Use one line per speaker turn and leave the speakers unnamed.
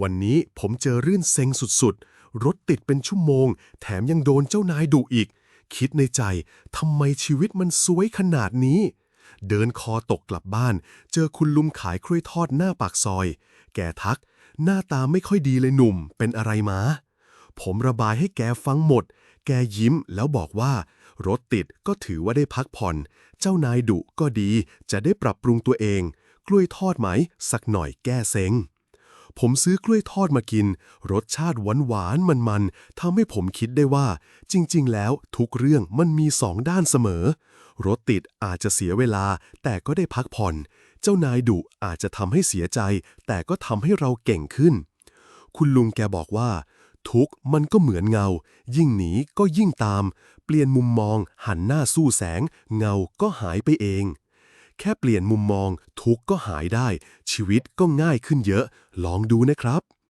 วันนี้ผมเจอเรื่องเซ็งสุดๆ รถติดเป็นชั่วโมง แถมยังโดนเจ้านายดุอีก คิดในใจทำไมชีวิตมันสวยขนาดนี้ เดินคอตกกลับบ้าน เจอคุณลุงขายกล้วยทอดหน้าปากซอย แกทัก หน้าตาไม่ค่อยดีเลยหนุ่ม เป็นอะไรมา ผมระบายให้แกฟังหมด แกยิ้มแล้วบอกว่า รถติดก็ถือว่าได้พักผ่อน เจ้านายดุก็ดี จะได้ปรับปรุงตัวเอง กล้วยทอดไหม สักหน่อยแก้เซ็ง ผมซื้อกล้วยทอดมากิน รสชาติหวานหวานมันมันๆทำให้ผมคิดได้ว่า จริง ๆ แล้วทุกเรื่องมันมีสองด้านเสมอ รถติดอาจจะเสียเวลา แต่ก็ได้พักผ่อน เจ้านายดุอาจจะทำให้เสียใจ แต่ก็ทำให้เราเก่งขึ้น คุณลุงแกบอกว่า ทุกมันก็เหมือนเงา ยิ่งหนีก็ยิ่งตาม เปลี่ยนมุมมอง หันหน้าสู้แสง เงาก็หายไปเอง แค่เปลี่ยนมุมมอง ทุกข์ก็หายได้ ชีวิตก็ง่ายขึ้นเยอะ ลองดูนะครับ